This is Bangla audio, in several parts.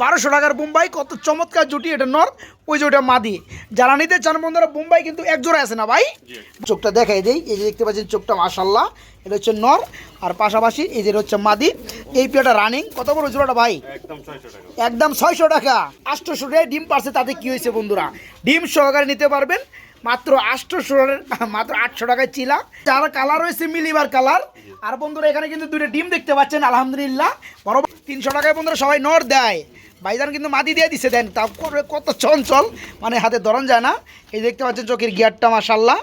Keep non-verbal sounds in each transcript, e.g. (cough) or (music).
বারোশো টাকার বোম্বাই কত চমৎকার জুটি এটা নর ওই যে ওটা মাদি। যারা নিতে চান বন্ধুরা বোম্বাই কিন্তু এক জোড়া আছে না ভাই? চোখটা দেখাই দেই এই যে দেখতে পাচ্ছেন চোখটা মাশাল্লাহ এটা হচ্ছে নর আর পাশাপাশি এই যে হচ্ছে মাদি। এই পেয়াটা রানিং কত বড় জোড়াটা ভাই? একদম ছয়শো টাকা। একদম ছয়শো টাকা। আটশোশো টাকায় ডিম পারছে তাতে কি হয়েছে বন্ধুরা? ডিম সহকারে নিতে পারবেন মাত্র আটশোশো মাত্র আটশো টাকায় চিলা। যার কালার রয়েছে মিলিবার কালার আর বন্ধুরা এখানে কিন্তু দুটো ডিম দেখতে পাচ্ছেন আলহামদুলিল্লাহ। বড় তিনশো টাকায় বন্ধুরা সবাই নর দেয়। ভাইজান কিন্তু মাদি দিয়ে দিছে দেন তা কত চঞ্চল। মানে হাতে ধরন যায় না। এই দেখতে পাচ্ছেন চোখের গিয়ারটা মাসাল্লাহ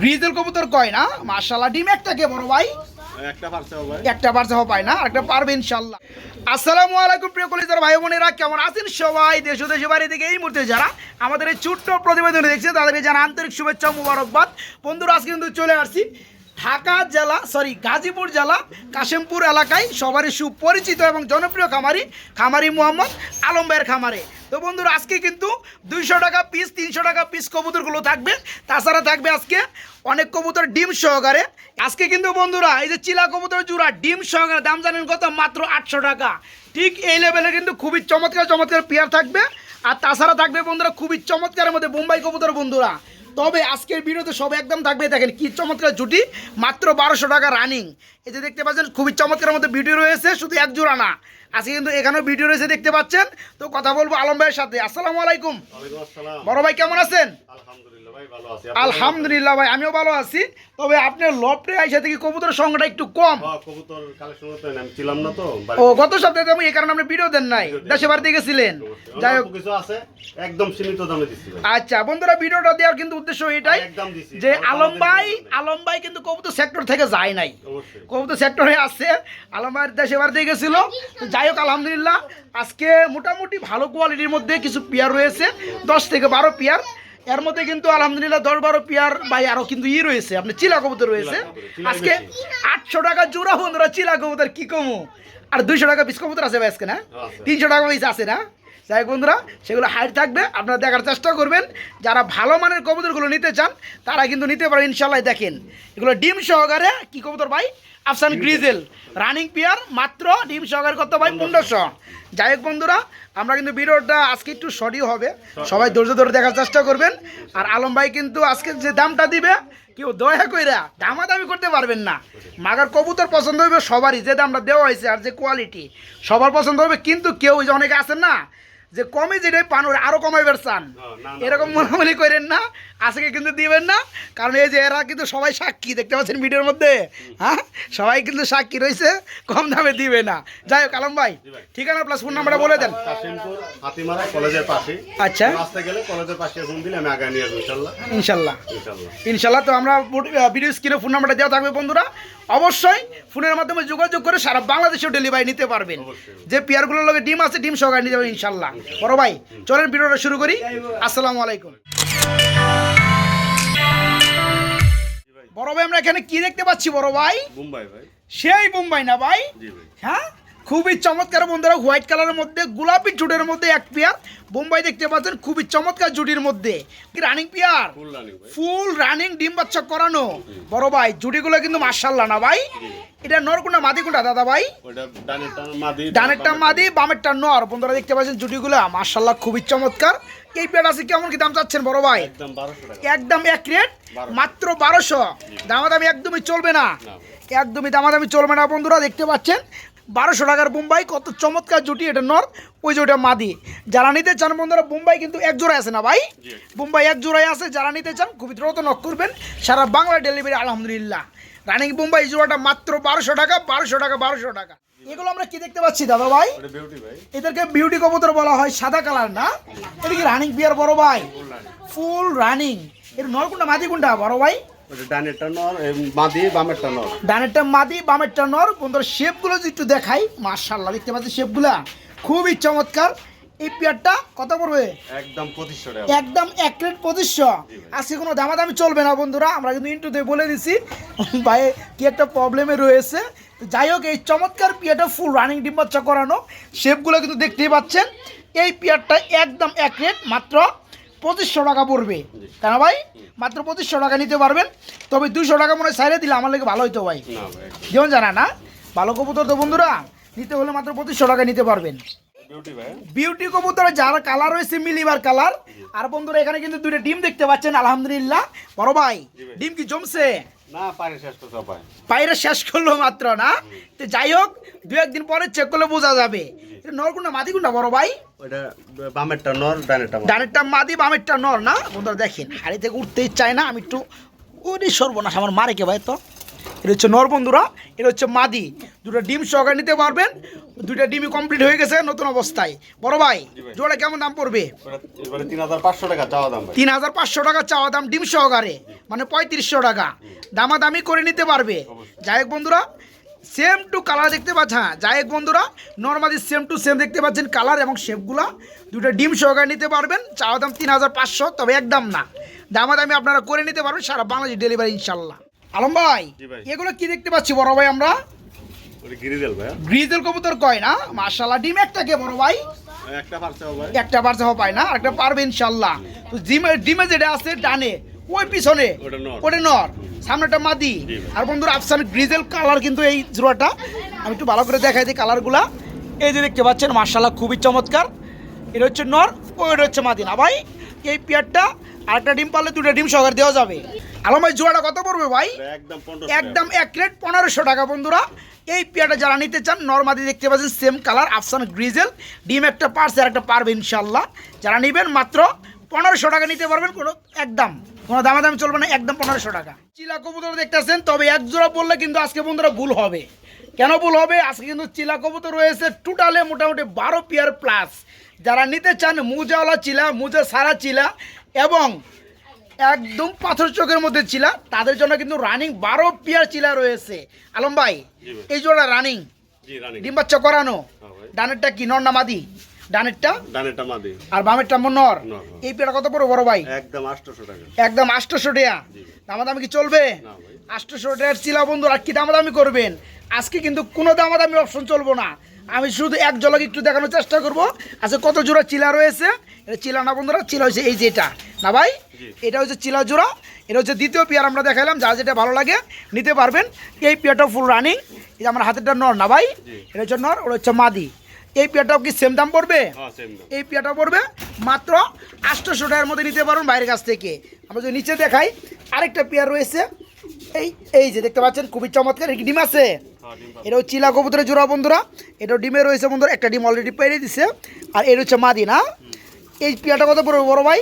গ্রিজেল কবুতর কয় না? মাসাল্লাহ ডিম একটা কে বড় ভাই? একটা পারছে পায় না একটা পারবে ইনশাল্লাহ আসসালামু আলাইকুম প্রিয় কলিজার ভাই বোনেরা কেমন আছেন সবাই? দেশ ও দেশের বাইরে থেকে এই মুহূর্তে যারা আমাদের এই ছোট্ট প্রতিবেদন দেখছে তাদেরকে যারা আন্তরিক শুভেচ্ছা মুবারকবাদ। বন্ধুরা আজকে কিন্তু চলে আসছি ঢাকা জেলা সরি গাজীপুর জেলা, কাশিমপুর এলাকায় সবারই সুপরিচিত এবং জনপ্রিয় খামারি খামারি মোহাম্মদ আলম ভাইয়ের খামারে। তো বন্ধুরা, আজকে কিন্তু দুইশো টাকা পিস তিনশো টাকা পিস কবুতরগুলো থাকবে। তাছাড়া থাকবে আজকে অনেক কবুতর ডিম সহকারে। আজকে কিন্তু বন্ধুরা, এই যে চিলা কবুতর জোড়া, ডিম সহকারে দাম জানেন কত? মাত্র আটশো টাকা। ঠিক এই লেভেলে কিন্তু খুবই চমৎকার চমৎকার পেয়ার থাকবে। আর তাছাড়া থাকবে বন্ধুরা, খুবই চমৎকারের মধ্যে বোম্বাই কবুতর বন্ধুরা। তবে আজকের ভিডিওতে সব একদম থাকবে দেখেন কি চমৎকার জুটি মাত্র বারোশো টাকা রানিং। এই যে দেখতে পাচ্ছেন খুবই চমৎকার মধ্যে ভিডিও রয়েছে শুধু এক জোড়া না আজকে কিন্তু এখানেও ভিডিও রয়েছে দেখতে পাচ্ছেন। তো কথা বলব আলম ভাইয়ের সাথে। আসসালামু আলাইকুম। বড় ভাই কেমন আছেন? আলহামদুলিল্লাহ। আলহামদুলিল্লাহ ভাই আমিও ভালো আছি। তবে আপনার লপটে আইসা থেকে কবুতরের সংখ্যাটা একটু কম। হ্যাঁ, কবুতর কালেকশন আমি ছিলাম না তো ও গত সপ্তাহে আমি এই কারণে আপনি ভিডিও দেন নাই দেশে বাড়িতে গেছিলেন। যাই হোক কিছু আছে একদম সীমিত দামে দিচ্ছি আচ্ছা বন্ধুরা ভিডিওটা দেওয়ার কিন্তু উদ্দেশ্য এটাই যে আলম ভাই আলম ভাই কিন্তু কবুতর সেক্টর থেকে যায় নাই। কবুতর সেক্টরে আছে আলম ভাইয়ের দেশে বাড়িতে গেছিল। তো যাই হোক আলহামদুলিল্লাহ আজকে মোটামুটি ভালো কোয়ালিটির মধ্যে কিছু পেয়ার রয়েছে দশ থেকে বারো পেয়ার এর মধ্যে কিন্তু আলহামদুলিল্লাহ দশ বারো পেয়ার ভাই আরও কিন্তু ই রয়েছে। আপনি চিলা কবুতর রয়েছে আজকে আটশো টাকা জোড়া বন্ধুরা চিলা কবুতর কি কমু? আর দুইশো টাকা পিস কবুতর আছে ভাই আজকে না? তিনশো টাকা পিস আছে না? যাই বন্ধুরা সেগুলো হাইট থাকবে আপনারা দেখার চেষ্টা করবেন। যারা ভালো মানের কবুতরগুলো নিতে চান তারা কিন্তু নিতে পারেন ইনশাল্লাহ দেখেন। এগুলো ডিম সহকারে কি কবুতর ভাই? আফসান গ্রিজেল। রানিং পিয়ার মাত্র ডিম সহকারে কত ভাই পনেরোশো। যাই হোক বন্ধুরা আমরা কিন্তু ভিডিওটা আজকে একটু শর্টই হবে। সবাই ধৈর্য ধরে দেখার চেষ্টা করবেন। আর আলম ভাই কিন্তু আজকে যে দামটা দিবে কেউ দয়া কইরা দামাদামি করতে পারবেন না। মাগার কবুতর পছন্দ হবে সবারই যে দামটা দেওয়া হয়েছে আর যে কোয়ালিটি সবার পছন্দ হবে। কিন্তু কেউ অনেকে আছেন না যে কমে যেটাই পান আরও কমাইবার চান এরকম মনে করেন না আজকে কিন্তু দিবেন না কারণ এই যে এরা কিন্তু সবাই সাক্ষী দেখতে পাচ্ছেন ভিডিওর মধ্যে? হ্যাঁ? সবাই কিন্তু সাক্ষী রয়েছে কম দামে দিবে না। যাই হোক আলম ভাই ঠিকানা প্লাস ফোন নাম্বারটা বলে দেন। হাতিমারা কলেজের পাশে। আচ্ছা। রাস্তায় গেলে কলেজের পাশে ফোন দিলে আমি আগে নিয়ে ইনশাল্লাহ। ইনশাল্লাহ। ইনশাল্লাহ। ইনশাল্লাহ তো আমরা ভিডিও স্ক্রিনে ফোন নাম্বারটা দেওয়া থাকবে বন্ধুরা। অবশ্যই ফোনের মাধ্যমে যোগাযোগ করে সারা বাংলাদেশেও ডেলিভারি নিতে পারবেন। যে পেয়ারগুলোর লগে ডিম আছে ডিম সহকারে নিতে পারবেন ইনশাল্লাহ। বড় ভাই চলেন ভিডিওটা শুরু করি। আসসালামু আলাইকুম। বড় ভাই আমরা এখানে কি দেখতে পাচ্ছি বড় ভাই? মুম্বাই ভাই। সেই মুম্বাই না ভাই। হ্যাঁ? খুবই চমৎকার বন্ধুরা হোয়াইট কালারের মধ্যে গোলাপি জুটের মধ্যে এক পেয়ার বোম্বাই দেখতে পাচ্ছেন খুবই চমৎকার জুটির মধ্যে। রানিং পেয়ার ফুল রানিং ডিম বাচ্চা করানো। বড় ভাই জুটিগুলো কিন্তু মার্শাল্লাহ না ভাই? এটা নরকুন্ডা মাদি কোনটা দাদা ভাই? ডানেরটা মাদি বামেরটা নর। বন্ধুরা দেখতে পাচ্ছেন জুটিগুলো মার্শাল্লাহ খুবই চমৎকার। এই পেয়ার আছে কেমন কি দাম চাচ্ছেন বড় ভাই? একদম এক রেট মাত্র বারোশো। দামাদামি একদমই চলবে না। একদমই দামাদামি চলবে না বন্ধুরা দেখতে পাচ্ছেন। বারোশো টাকার বোম্বাই কত চমৎকার জুটি এটা নর ওই যে ওটা মাদি। যারা নিতে চান বন্ধুরা বোম্বাই কিন্তু এক জোড়ায় আছে না ভাই? বোম্বাই এক জোড়ায় আছে যারা নিতে চান খুবই দ্রুত নক করবেন। সারা বাংলা ডেলিভারি আলহামদুলিল্লাহ। রানিং বোম্বাই জোড়াটা মাত্র বারোশো টাকা বারোশো টাকা বারোশো টাকা। এগুলো আমরা কি দেখতে পাচ্ছি দাদা ভাই? এদেরকে বিউটি কবুতর বলা হয় সাদা কালার না? এটা কি রানিং বিয়ার বড় ভাই? ফুল রানিং এর নর কোনটা মাদি কোনটা বড় ভাই? ডানেরটা মাদি বামেরটা নর। বন্ধুরা শেপগুলো যদি একটু দেখাই মার্শাল্লাহ দেখতে পাচ্ছি শেপগুলা? খুবই চমৎকার। এই পেয়ারটা কত পড়বে? একদম পঁচিশশো টাকা একদম এক প্লেট পঁচিশশো আজকে কোনো দামাদামি চলবে না বন্ধুরা। আমরা কিন্তু ইন্টুতে বলে দিছি ভাই কি একটা প্রবলেমে রয়েছে। যাই হোক এই চমৎকার পিয়াটা ফুল রানিং ডিম করানো। শেপগুলো কিন্তু দেখতেই পাচ্ছেন। এই পিয়ারটা একদম এক রেট মাত্র পঁচিশশো টাকা পড়বে। কেন ভাই? মাত্র পঁচিশশো টাকা নিতে পারবেন। তবে দুশো টাকা মনে হয় সাইডে দিলে আমার লেগে ভালো হইতো ভাই। যেমন জানা না? ভালো কবুতর তো বন্ধুরা নিতে হলে মাত্র পঁচিশশো টাকা নিতে পারবেন। বিউটি কবুতর যার কালার রয়েছে মিলিবার কালার আর বন্ধুরা এখানে কিন্তু দুটো ডিম দেখতে পাচ্ছেন আলহামদুলিল্লাহ। বড় ভাই ডিম কি জমছে? পায়রা শেষ করল মাত্র না? তো যাই হোক দু একদিন পরে চেক করলে বোঝা যাবে। নরকুন্ডা মাদিকুন্ডা বড় ভাই। ওইটা বামেরটা নর ডানেরটা মাদি। ডানেরটা মাদি বামেরটা নর না? বন্ধুরা দেখেন হাড়ি থেকে উঠতেই চায় না আমি একটু ওরে সর্বনাশ আমার মারে কে ভাই তো? এটা হচ্ছে নর বন্ধুরা এটা হচ্ছে মাদি। দুটো ডিম সহকারে নিতে পারবেন দুইটা ডিমই কমপ্লিট হয়ে গেছে নতুন অবস্থায়। বড় ভাই জোড়া কেমন দাম পড়বে? তিন হাজার পাঁচশো টাকা চাওয়া দাম তিন হাজার পাঁচশো টাকা চাওয়া দাম ডিম সহকারে মানে পঁয়ত্রিশশো টাকা। দামাদামি করে নিতে পারবে। যাই হোক বন্ধুরা সেম টু কালার দেখতে পাচ্ছেন হ্যাঁ যাই হোক বন্ধুরা নর্মালি সেম টু সেম দেখতে পাচ্ছেন কালার এবং শেপগুলো দুটো ডিম সহকারে নিতে পারবেন চাওয়া দাম তিন হাজার পাঁচশো তবে একদম না। দামাদামি আপনারা করে নিতে পারবেন সারা বাংলাদেশ ডেলিভারি ইনশাল্লাহ আলম ভাই এগুলো কি দেখতে পাচ্ছি বড় ভাই আমরা? গ্রিজেল কবুতর কয় না? মার্শাল্লাহ ডিম একটা কে বড় ভাই? একটা পারছে পায় না একটা পারবে ইনশাল্লাহ তো ডিমে ডিমে যেটা আছে ডানে। ওই পিছনে। ওটা নর। সামনেটা মাদি। আর বন্ধুরা আফসান গ্রিজেল কালার কিন্তু এই জোড়াটা আমি একটু ভালো করে দেখাই দিই কালারগুলা এই যে দেখতে পাচ্ছেন মার্শাল্লাহ খুবই চমৎকার। এটা হচ্ছে নর ওইটা হচ্ছে মাদি। না ভাই এই পেয়ারটা আরেকটা ডিম পারলে দুটো ডিম সহকারে দেওয়া যাবে। আলম ভাই জোড়াটা কত পড়বে ভাই? একদম এক প্লেট পনেরোশো টাকা বন্ধুরা। এই পেয়ারটা যারা নিতে চান নর্মাদি দেখতে পাচ্ছেন সেম কালার আফসান গ্রিজেল ডিম একটা পার্স আর একটা পারবে ইনশাল্লাহ যারা নেবেন মাত্র পনেরোশো টাকা নিতে পারবেন কোনো একদম কোনো দামাদামি চলবে না একদম পনেরোশো টাকা। চিলা কবুতর দেখতেছেন তবে এক জোড়া বললে কিন্তু আজকে বন্ধুরা ভুল হবে। কেন ভুল হবে? আজকে কিন্তু চিলা কবুতর রয়েছে টোটালে মোটামুটি বারো পেয়ার প্লাস যারা নিতে চান মুজাওয়ালা চিলা মুজা সারা চিলা এবং একদম পাথর চোখের মধ্যে চিলা তাদের জন্য কিন্তু রানিং বারো পেয়ার চিলা রয়েছে। আলম ভাই এই জোড়া রানিং জি রানি ডিম বাচ্চা করানো? হ্যাঁ ডানেরটা কি নর না মাদি? ডানেরটা? ডানেরটা মাদি। আর বামেরটা নর। হ্যাঁ। এই কত বড় বড় ভাই? একদম টাকা। একদম টাকা। দামাদামি কি চলবে? না ভাই। আটশোশো টাকার চিলা বন্ধু আর কি দামাদামি করবেন? আজকে কিন্তু কোনো দামাদামি অপশন চলবো না। আমি শুধু এক জলক একটু দেখানোর চেষ্টা করব। আজকে কত জোড়া চিলা রয়েছে? এটা চিলা না বন্ধুরা চিলা হয়েছে এই যেটা। না ভাই? এটা হচ্ছে চিলা জোড়া। এটা হচ্ছে দ্বিতীয় পেয়ার আমরা দেখালাম যার যেটা ভালো লাগে নিতে পারবেন। এই পেয়ারটা ফুল রানিং যে আমার হাতেরটা নর না ভাই? এটা হচ্ছে নর ওটা হচ্ছে মাদি। এই পেয়ারটাও কি সেম দাম পড়বে? হ্যাঁ এই পেয়ারটা পড়বে মাত্র আটশোশো টাকার মধ্যে নিতে পারবেন বাইরের কাছ থেকে। আমরা যদি নিচে দেখাই আরেকটা পেয়ার রয়েছে। এই এই যে দেখতে পাচ্ছেন খুবই চমৎকার একটি ডিম আছে? হ্যাঁ এটাও চিলা কবুতরের জোড়া বন্ধুরা। এটাও ডিমে রয়েছে বন্ধুরা একটা ডিম অলরেডি পেরে দিছে। আর এটা হচ্ছে মাদি না এই পেয়ারটা কত পড়বে বড় ভাই?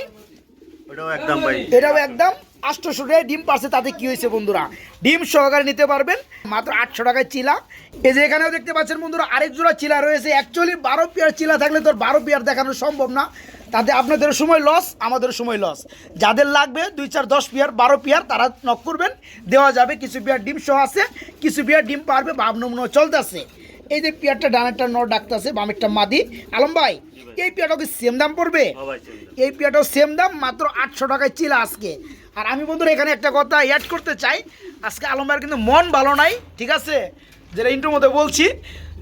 ওটাও একদম ভাই। এটাও একদম আটশোশো টাকায় ডিম পারছে তাতে কি হয়েছে বন্ধুরা? ডিম সহকারে নিতে পারবেন মাত্র আটশো টাকায় চিলা। এই যে এখানেও দেখতে পাচ্ছেন বন্ধুরা আরেক জোড়া চিলা রয়েছে। অ্যাকচুয়ালি বারো পেয়ার চিলা থাকলে তোর বারো পেয়ার দেখানো সম্ভব না। তাতে আপনাদের সময় লস আমাদের সময় লস যাদের লাগবে দুই চার দশ পেয়ার বারো পেয়ার তারা নক করবেন। দেওয়া যাবে কিছু পেয়ার ডিম সহ আছে কিছু পেয়ার ডিম পারবে ভাব নমুনো চলতেছে। এই যে পেয়ারটা ডানেরটা নর ডাকতেছে বামেরটা মাদি। আলম ভাই এই পেয়ারটা কি সেম দাম পড়বে? হ্যাঁ এই পেয়ারটাও সেম দাম মাত্র আটশো টাকায় চিলা আজকে। আর আমি বন্ধুরা এখানে একটা কথা অ্যাড করতে চাই। আজকে আলমবার কিন্তু মন ভালো নাই ঠিক আছে? যেটা ইন্টুর মধ্যে বলছি।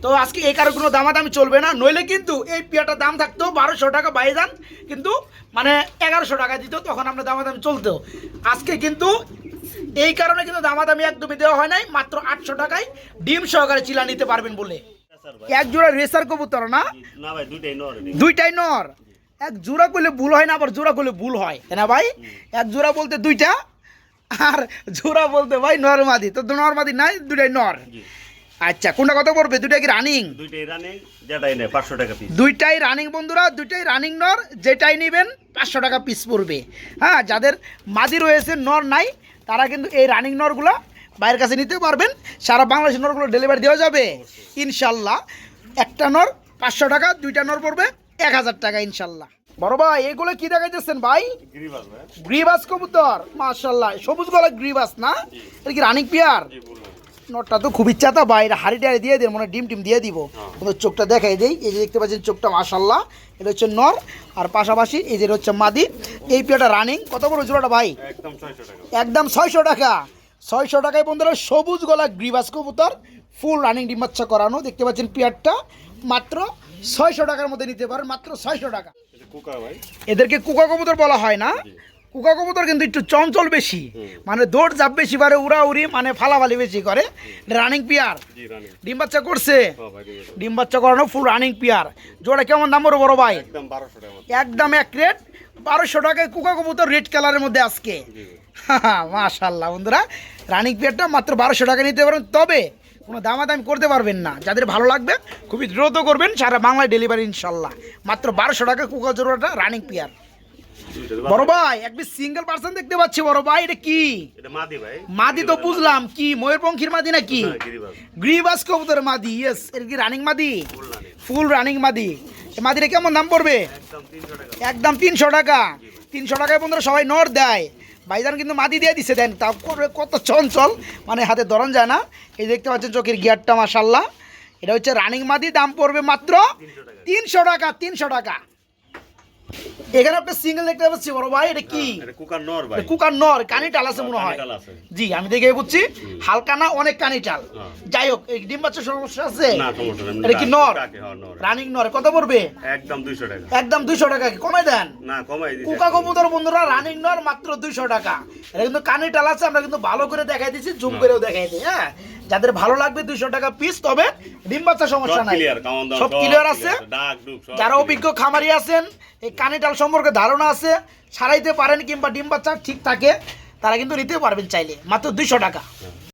তো আজকে এই কারও কোনো দামাদামি চলবে না নইলে কিন্তু এই পেয়ারটার দাম থাকতো বারোশো টাকা বাইজান কিন্তু মানে এগারোশো টাকা দিত তখন আমরা দামাদামি চলতো। আজকে কিন্তু এই কারণে কিন্তু দামাদামি একদমই দেওয়া হয় নাই মাত্র আটশো টাকায় ডিম সহকারে চিলা নিতে পারবেন বলে। এক জোড়া রেসার কবুতর না। দুইটাই নর? এক জোড়া করলে ভুল হয় না আবার জোড়া করলে ভুল হয়। না ভাই? এক জোড়া বলতে দুইটা আর জোড়া বলতে ভাই নরমাদি তো নরমাদি নাই দুইটাই নর। আচ্ছা কোনটা কত পড়বে? দুইটা কি রানিং দুইটাই রানি যেটাই নেই পাঁচশো টাকা পিস দুইটাই রানিং বন্ধুরা দুইটাই রানিং নর যেটাই নেবেন পাঁচশো টাকা পিস পড়বে। হ্যাঁ যাদের মাদি রয়েছে নর নাই তারা কিন্তু এই রানিং নরগুলো বাইরের কাছে নিতে পারবেন। সারা বাংলাদেশের নরগুলো ডেলিভারি দেওয়া যাবে। ইনশাল্লাহ একটা নর পাঁচশো টাকা দুইটা নর পড়বে। এক হাজার টাকা ইনশাল্লাহ। বড় ভাই এগুলো কি দেখাইতেছেন ভাই? গিরিবাস কবুতর মাশাল্লাহ। সবুজ গলা গ্রিবাস না? এটা কি রানিং পিয়ার? জি নটটা তো খুব ইচ্ছা তা বাইরে হাড়ি টাড়ি দিয়ে দিন মনে ডিম টিম দিয়ে দিব। কিন্তু চোখটা দেখাই দেই এই যে দেখতে পাচ্ছেন চোখটা মাশাল্লাহ। এটা হচ্ছে নর আর পাশাপাশি এই যে হচ্ছে মাদি। এই পিয়াটা রানিং কত বড় জোড়াটা ভাই? একদম ছয়শো টাকা। একদম ছয়শো টাকা। ছয়শো টাকায় বন্ধুরা সবুজ গলা গ্রিবাস কবুতর ফুল রানিং ডিম বাচ্চা করানো দেখতে পাচ্ছেন পিয়ারটা। মাত্র ছয়শো টাকার মধ্যে নিতে পারেন মাত্র ছয়শো টাকা। এদেরকে কুকা কবুতর বলা হয় না। কুকা কবুতর কিন্তু একটু চঞ্চল বেশি। মানে দৌড় ঝাপ বেশি পারে উড়া উড়ি মানে ফালাফালি বেশি করে। রানিং পিয়ার ডিম বাচ্চা করছে? হ্যাঁ। ডিম বাচ্চা। করানো ফুল রানিং পিয়ার জোড়া কেমন দাম বড় বড় ভাই? একদম এক রেট বারোশো টাকায় কুকা কবুতর রেড কালারের মধ্যে আজকে। জি। (laughs) মাশাল্লাহ বন্ধুরা রানিং পেয়ারটা মাত্র বারোশো টাকা নিতে পারেন। তবে কোনো দামাদামি করতে পারবেন না। যাদের ভালো লাগবে খুবই দ্রুত করবেন সারা বাংলায় ডেলিভারি ইনশাল্লাহ। মাত্র বারোশো টাকা কুকা জোড়াটা রানিং পেয়ার বড় ভাই একবার সিঙ্গেল পার্সন দেখতে পাচ্ছি বড় ভাই এটা কি? মাদি তো বুঝলাম কি ময়ূর ময়ূরপঙ্খীর মাদি নাকি। গ্রিবাস। কবুতর মাদি ইয়েস এর কি রানিং মাদি? Full running. মাদি। এ মাদিটা কেমন দাম পড়বে? একদম তিনশো টাকা। একদম তিনশো টাকা। তিনশো টাকায় বন্ধুরা সবাই নর দেয়। ভাইজান কিন্তু মাদি দিয়ে দিছে দেন তা করবে কত চঞ্চল। মানে হাতে ধরন যায় না। এই দেখতে পাচ্ছেন চোখের গিয়ারটা মাসাল্লাহ এটা হচ্ছে রানিং মাদি দাম পড়বে মাত্র তিনশো টাকা তিনশো টাকা। এখানে সিঙ্গেল দেখতে পাচ্ছি বড় ভাই এটা কি? কুকার নর ভাই। কুকার নর কানিটাল আছে মনে হয়। জি আমি দেখে বুঝছি হালকা না অনেক হ্যাঁ। যাই হোক এই ডিম বাচ্চার সমস্যা আছে? না সমস্যা এটা কি নর? হ্যাঁ, নর। রানিং নর কত পড়বে? একদম দুইশো টাকা। একদম দুইশো টাকা কি? কমে দেন। না কমাই দিছে। কুকা কবুতর বন্ধুরা রানিং নর মাত্র দুইশো টাকা। এটা কিন্তু কানে টাল আছে আমরা কিন্তু ভালো করে দেখাই দিচ্ছি জুম করেও দেখাই দিই হ্যাঁ? যাদের ভালো লাগবে দুইশো টাকা পিস তবে ডিম বাচ্চা সমস্যা নাই। সব ক্লিয়ার আছে। যারা অভিজ্ঞ খামারি আছেন এই কানিটাল সম্পর্কে ধারণা আছে সারাইতে পারেন কিংবা ডিম বাচ্চা ঠিক থাকে তারা কিন্তু নিতে পারবেন চাইলে। মাত্র দুইশো টাকা।